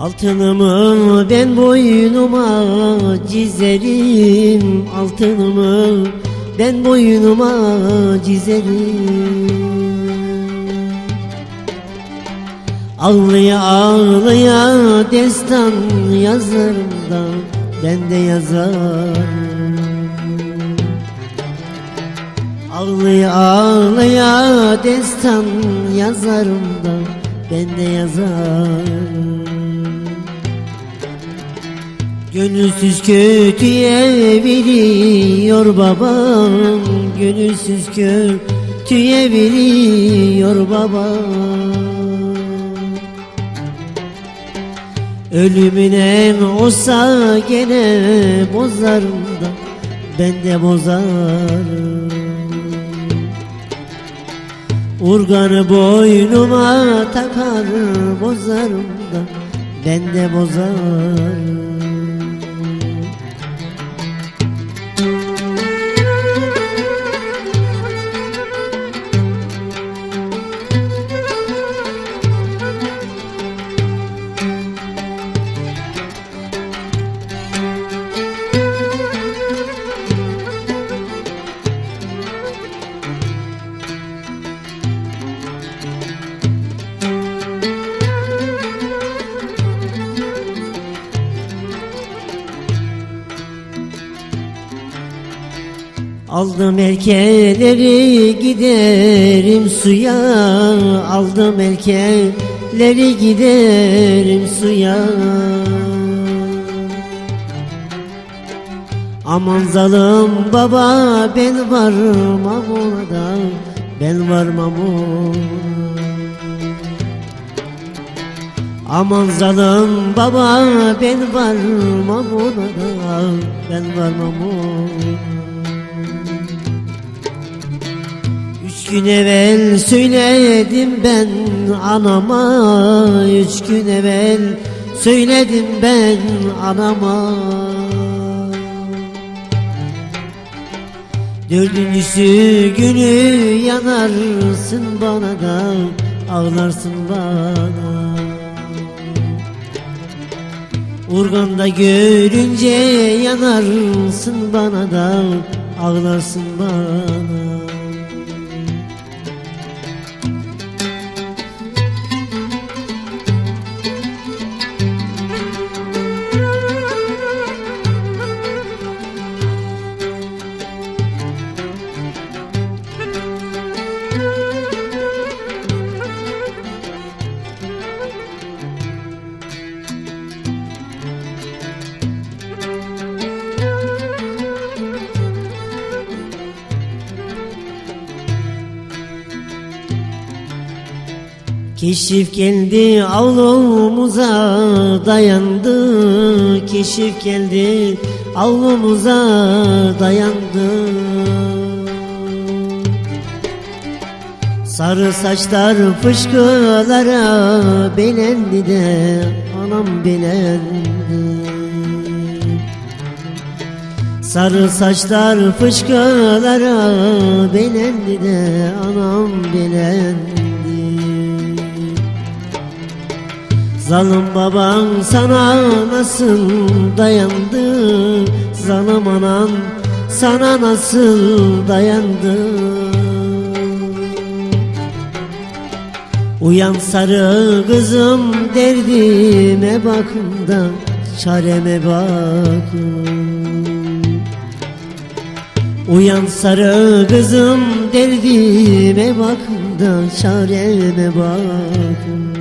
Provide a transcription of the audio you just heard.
Altınımı ben boynuma cizerim. Altınımı ben boynuma cizerim. Ağlaya ağlaya destan yazarım da ben de yazarım. Ağlaya ağlaya destan yazarım da ben de yazarım Gönülsüz kötüye veriyor babam Gönülsüz kötüye veriyor babam Ölümüne olsa gene bozarım da ben de bozarım. Urganı boynuma takar bozarım da ben de bozarım Aldım erkeleri giderim suya. Aldım erkeleri giderim suya. Aman zalim baba ben varmam orada. Ben varmam orada. Aman zalim baba ben varmam orada. Ben varmam orada Üç gün evvel söyledim ben anama Üç gün evvel söyledim ben anama. Dördüncüsü günü yanarsın bana da Ağlarsın bana. Urganda görünce yanarsın bana da Ağlarsın bana Keşif geldi avlumuza dayandı. Keşif geldi avlumuza dayandı. Sarı saçlar fışkılara belendi de anam belendi. Sarı saçlar fışkılara belendi de anam belendi Zalim baban sana nasıl dayandı? Zalim anan sana nasıl dayandı? Uyan sarı kızım derdime bakın da çareme bakın. Uyan sarı kızım derdime bakın da çareme bakın